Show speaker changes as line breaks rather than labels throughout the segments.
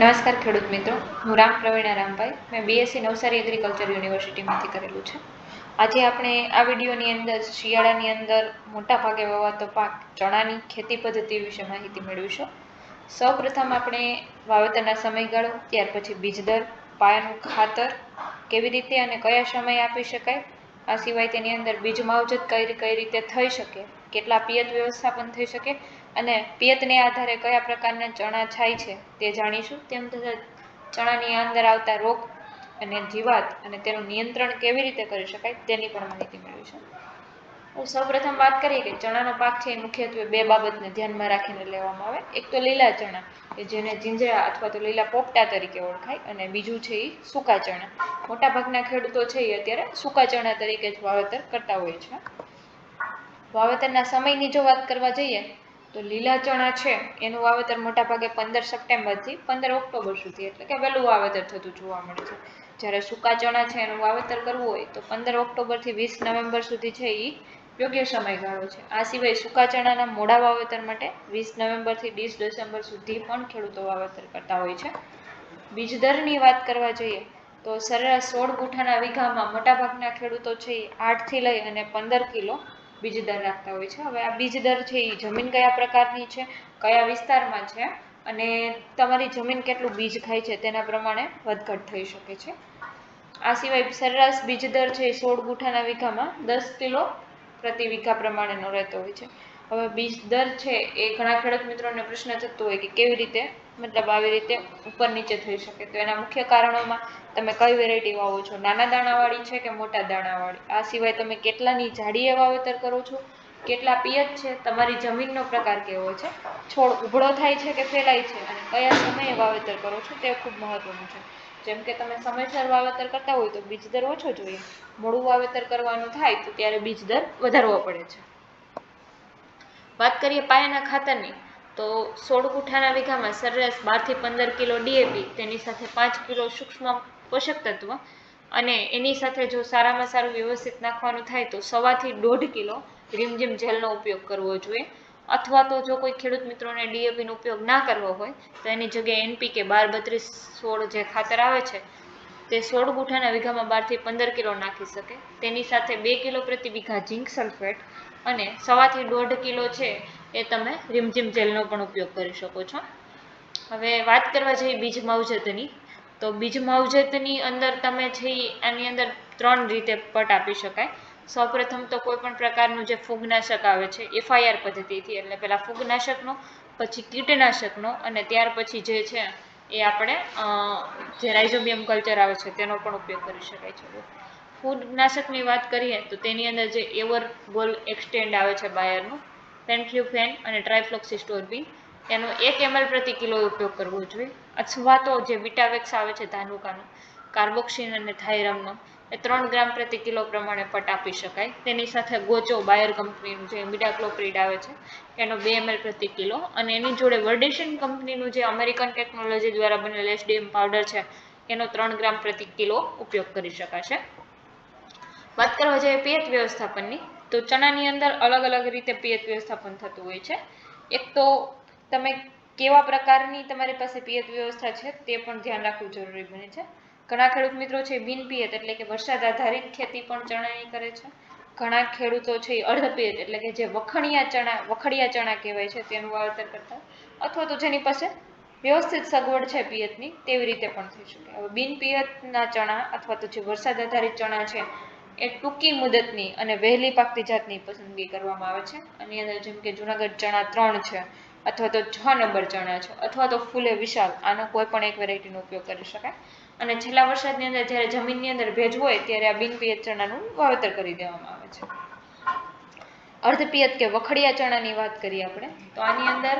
નમસ્કાર ખેડૂત મિત્રો. હું રામ પ્રવીણા રામભાઈ. મેં બીએસસી નવસારી એગ્રીકલ્ચર યુનિવર્સિટીમાંથી કરેલું છે. આજે આપણે આ વિડીયોની અંદર શિયાળાની અંદર મોટા ભાગે વવાતો પાક, ચણાની ખેતી પદ્ધતિ વિશે માહિતી મેળવીશું. સૌપ્રથમ આપણે વાવેતરના સમયગાળો, ત્યાર પછી બીજદર, પાયાનું ખાતર, કેવી રીતે અને કયા સમયે આપી શકાય, આ સિવાય તેની અંદર બીજ માવજત કઈ કઈ રીતે થઈ શકે, કેટલા પિયત વ્યવસ્થાપન થઈ શકે અને પિયતને આધારે કયા પ્રકારના ચણા છાય છે તે જાણીશું. તેમ તથા ચણાની અંદર આવતા રોગ અને જીવાત અને તેનું નિયંત્રણ કેવી રીતે કરી શકાય તેની પણ માહિતી મેળવીશું. હું સૌપ્રથમ વાત કરીએ કે ચણાનો પાક છે એ મુખ્યત્વે બે બાબતને ધ્યાનમાં રાખીને લેવામાં આવે. એક તો લીલા ચણા, કે જેને જીંજરા અથવા તો લીલા પોપટા તરીકે ઓળખાય, અને બીજું છે એ સૂકા ચણા. મોટાભાગના ખેડૂતો છે એ અત્યારે સૂકા ચણા તરીકે જ વાવેતર કરતા હોય છે. વાવેતરના સમયની જો વાત કરવા જઈએ તો લીલા ચણા છે, એનું વાવેતર મોટાભાગે પંદર સપ્ટેમ્બરથી પંદર ઓક્ટોબર સુધી, એટલે કે વહેલું વાવેતર થતું જોવા મળે છે. જ્યારે સૂકા ચણા છે, એનું વાવેતર કરવું હોય, તો પંદર ઓક્ટોબરથી વીસ નવેમ્બર સુધી છે એ યોગ્ય સમયગાળો છે. આ સિવાય સૂકા ચણાના મોડા વાવેતર માટે વીસ નવેમ્બરથી વીસ ડિસેમ્બર સુધી પણ ખેડૂતો વાવેતર કરતા હોય છે. બીજ દરની વાત કરવા જઈએ, તો સરેરાશ સોળ ગુઠાના વીઘામાં મોટાભાગના ખેડૂતો છે એ આઠથી લઈ અને પંદર કિલો બીજ દર રાખતા હોય છે. હવે આ બીજ દર છે એ જમીન કયા પ્રકારની છે, કયા વિસ્તારમાં છે અને તમારી જમીન કેટલું બીજ ખાય છે તેના પ્રમાણે વધઘટ થઈ શકે છે. આ સિવાય સરેરાશ બીજ દર છે સોળ ગુઠાના વીઘામાં દસ કિલો પ્રતિ વીઘા પ્રમાણેનો રહેતો હોય છે. હવે બીજ દર છે એ ઘણા ખેડૂત મિત્રોને પ્રશ્ન થતો હોય કે કેવી રીતે? મતલબ આવી રીતે ઉપર નીચે થઈ શકે. તો એના મુખ્ય કારણોમાં તમે કઈ વેરાયટી વાવો છો? નાના દાણાવાળી છે કે મોટા દાણાવાળી? આ સિવાય તમે કેટલાની જાડીએ વાવેતર કરો છો? કેટલા પિયત છે? તમારી જમીનનો પ્રકાર કેવો છે? છોડ ઉભળો થાય છે કે ફેલાય છે? અને કયા સમયે વાવેતર કરો છો? તે ખૂબ મહત્વનું છે. જેમ કે તમે સમયસર વાવેતર કરતા હોય તો બીજ દર ઓછો જોઈએ. મોડું વાવેતર કરવાનું થાય તો ત્યારે બીજ દર વધારવો પડે છે. વાત કરીએ પાયાના ખાતરની, તો સોળ કુઠાના વીઘામાં સરેરાશ બારથી પંદર કિલો ડીએપી તેની સાથે પાંચ કિલો સૂક્ષ્મ પોષક તત્વ અને એની સાથે જો સારામાં સારું વ્યવસ્થિત નાખવાનું થાય તો સવાથી દોઢ કિલો રીમઝીમ જેલનો ઉપયોગ કરવો જોઈએ. અથવા તો જો કોઈ ખેડૂત મિત્રોને ડીએપીનો ઉપયોગ ના કરવો હોય, તો એની જગ્યાએ એનપીકે બાર બત્રીસ સોળ જે ખાતર આવે છે તે સોળ ગુઠાના વીઘામાં બારથી પંદર કિલો નાખી શકે. તેની સાથે બે કિલો પ્રતિ વીઘા ઝીંક સલ્ફેટ અને સવાથી દોઢ કિલો છે એ તમે રીમઝીમ જેલનો પણ ઉપયોગ કરી શકો છો. હવે વાત કરવા જઈએ બીજ માવજતની. તો બીજ માવજતની અંદર તમે છે આની અંદર ત્રણ રીતે પટ આપી શકાય. સૌપ્રથમ તો કોઈ પણ પ્રકારનું જે ફૂગનાશક આવે છે, એફઆઈઆર પદ્ધતિથી, એટલે પહેલાં ફૂગનાશકનો, પછી કીટનાશકનો અને ત્યાર પછી જે છે એ આપણે જે રાઇઝોબિયમ કલ્ચર આવે છે તેનો પણ ઉપયોગ કરી શકાય છે. ફૂગનાશકની વાત કરીએ તો તેની અંદર જે એવર ગોલ એક્સટેન્ડ આવે છે બાયરનું પેન્ટ્યુફેન અને ટ્રાયફ્લોક્સિસ્ટોરબિન એનો એક એમએલ પ્રતિ કિલો ઉપયોગ કરવો જોઈએ. અથવા તો જે વિટાવેક્સ આવે છે ધાનુકાનો કાર્બોક્સિન અને થાઇરમનો એ ત્રણ ગ્રામ પ્રતિ કિલો પ્રમાણે પટ આપી શકાય. તેની સાથે ગોચો બાયર કંપનીનું જે મિડાક્લોપ્રિડ આવે છે, એનો બે એમએલ પ્રતિ કિલો. અને એની જોડે વર્ડેશન કંપનીનું જે અમેરિકન ટેકનોલોજી દ્વારા બનેલ એસડીએમ પાવડર છે, એનો ત્રણ ગ્રામ પ્રતિ કિલો ઉપયોગ કરી શકાશે. વાત કરવા જઈએ પિયત વ્યવસ્થાપનની, તો ચણાની અંદર અલગ અલગ રીતે પિયત વ્યવસ્થાપન થતું હોય છે. એક તો તમે કેવા પ્રકારની તમારી પાસે પિયત વ્યવસ્થા છે તે પણ ધ્યાન રાખવું જરૂરી બને છે. ઘણા ખેડૂત મિત્રો છે, બિન પિયત એટલે કે વરસાદ આધારિત ખેતી પણ ચણાની કરે છે. ઘણા ખેડૂતો છે, એ અર્ધપિયત એટલે કે જે વખણિયા ચણા, વખડિયા ચણા કહેવાય છે, તેનું વાવેતર કરતા અથવા તો જેની પાસે વ્યવસ્થિત સગવડ છે પિયતની, તેવી રીતે પણ થઈ શકે. હવે બિન ચણા અથવા તો જે વરસાદ આધારિત ચણા છે, એ ટૂંકી મુદતની અને વહેલી પાકતી જાતની પસંદગી કરવામાં આવે છે. અને અંદર જેમ કે જુનાગઢ ચણા ત્રણ છે, અથવા તો છ નંબર ચણા છે, અથવા તો ફૂલે વિશાલ, આનો કોઈ પણ એક વેરાયટીનો ઉપયોગ કરી શકાય. અને છેલ્લા વરસાદની અંદર જ્યારે જમીનની અંદર ભેજ હોય ત્યારે આ બિનપિયત ચણાનું વાવેતર કરી દેવામાં આવે છે. અર્ધપિયત કે વખડિયા ચણાની વાત કરીએ આપણે, તો આની અંદર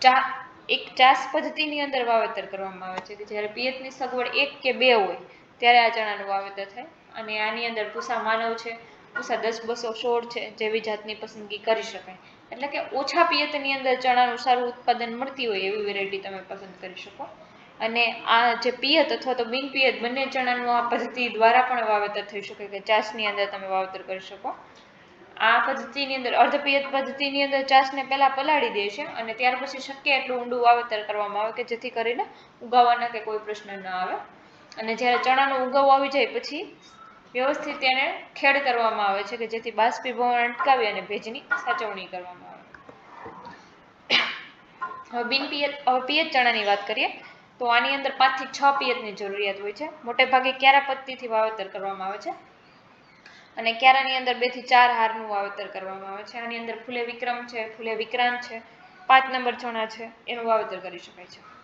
ચા, એક ચાસ પદ્ધતિની અંદર વાવેતર કરવામાં આવે છે કે જ્યારે પિયતની સગવડ એક કે બે હોય ત્યારે આ ચણાનું વાવેતર થાય. અને આની અંદર પૂસા માનવ છે પૂસા દસ, બસો, સોળ છે, જેવી જાતની પસંદગી કરી શકાય. એટલે કે ઓછા પિયતની અંદર ચણાનું સારું ઉત્પાદન મળતી હોય એવી વેરાયટી તમે પસંદ કરી શકો. અને આ જે પિયત અથવા તો બિન પિયત બંને ચણાનું આ પદ્ધતિ દ્વારા પણ વાવેતર થઈ શકે કે ચાસની અંદર તમે વાવેતર કરી શકો. આ પદ્ધતિની અંદર, અર્ધપિયત પદ્ધતિની અંદર ચાસને પહેલાં પલાળી દે છે અને ત્યાર પછી શક્ય એટલું ઊંડું વાવેતર કરવામાં આવે કે જેથી કરીને ઉગાવવાના કે કોઈ પ્રશ્ન ન આવે. અને જ્યારે ચણાનો ઉગાવો આવી જાય પછી વ્યવસ્થિત તેને ખેડ કરવામાં આવે છે કે જેથી બાષ્પીભવન અટકાવી અને ભેજની સાચવણી કરવામાં આવે. હવે બિન પિયત ચણાની વાત કરીએ. તો આની અંદર પાંચથી છ પિયતની જરૂરિયાત હોય છે. મોટે ભાગે ક્યારા પદ્ધતિથી વાવેતર કરવામાં આવે છે? અને ક્યારાની અંદર બેથી ચાર હારનું વાવેતર કરવામાં આવે છે. આની અંદર ફૂલે વિક્રમ છે, ફૂલે વિક્રાંત છે, પાંચ નંબર ચણા છે, એનું વાવેતર કરી શકાય છે.